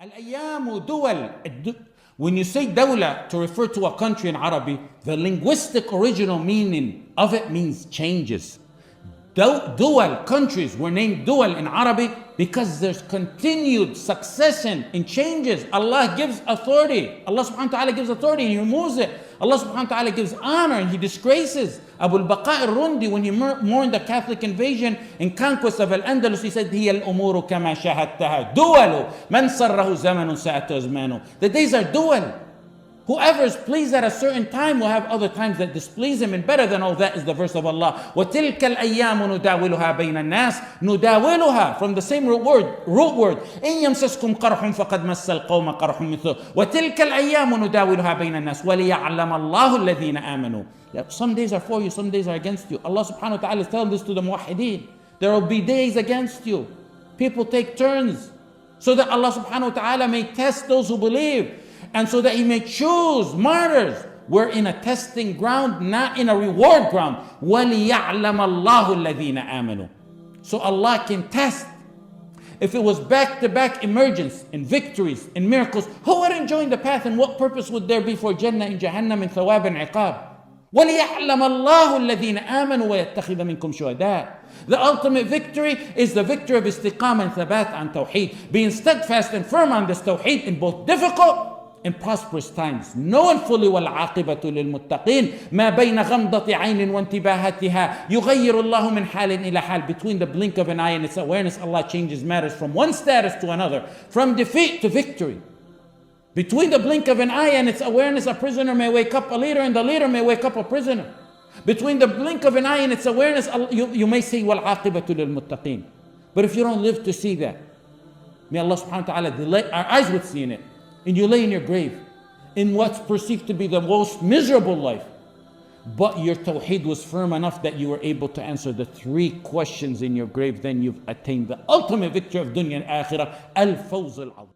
When you say dawla to refer to a country in Arabic, the linguistic original meaning of it means changes. Do- Dual countries were named dual in Arabic because there's continued succession in changes. Allah gives authority. Allah subhanahu wa ta'ala gives authority and he removes it. Allah subhanahu wa ta'ala gives honor and he disgraces. Abu al-Baqa al-Rundi, when he mur- mourned the Catholic invasion and conquest of Al-Andalus, he said, هي الأمور كما شاهدتها دول من سره زمن ساءت أزمانه. The days are dual. Whoever is pleased at a certain time will have other times that displease him, and better than all that is the verse of Allah. وَتِلْكَ الْأَيَّامُ نُدَاوِلُهَا بَيْنَ النَّاسِ نُدَاوِلُهَا From the same root word, root word. إِن يَمْسَسْكُمْ قَرْحٌ فَقَدْ مَسَّ الْقَوْمَ قَرْحٌ مِثْلُهُ وَتِلْكَ الْأَيَّامُ نُدَاوِلُهَا بَيْنَ النَّاسِ وَلِيَعْلَمَ اللَّهُ الَّذِينَ آمَنُوا Yeah, Some days are for you, some days are against you. Allah subhanahu wa ta'ala is telling this to the muwahideen. There will be days against you. People take turns so that Allah subhanahu wa ta'ala may test those who believe and so that He may choose martyrs. We're in a testing ground, not in a reward ground. وَلِيَعْلَمَ اللَّهُ الَّذِينَ آمَنُوا So Allah can test. If it was back to back emergence and victories and miracles, who wouldn't join the path and what purpose would there be for Jannah and Jahannam and Thawab and Iqab? وَلِيَعْلَمَ اللَّهُ الَّذِينَ آمَنُوا وَيَتَّخِذَ مِنكُمْ شُهَدَاءَ The ultimate victory is the victory of istiqam and thabat on tawheed. Being steadfast and firm on this tawheed in both difficult and prosperous times. Knowing fully والعاقبة للمتقين ما بين غمضة عين وانتباهتها يغير الله من حال إلى حال between the blink of an eye and its awareness Allah changes matters from one status to another from defeat to victory between the blink of an eye and its awareness, a prisoner may wake up a leader, and the leader may wake up a prisoner. Between the blink of an eye and its awareness, Allah- you, you may say, وَالْعَاقِبَةُ لِلْمُتَّقِينَ But if you don't live to see that, may Allah subhanahu wa ta'ala delay our eyes with seeing it, and you lay in your grave in what's perceived to be the most miserable life. But your tawheed was firm enough that you were able to answer the three questions in your grave, then you've attained the ultimate victory of dunya and akhirah, al-fawz al-azim.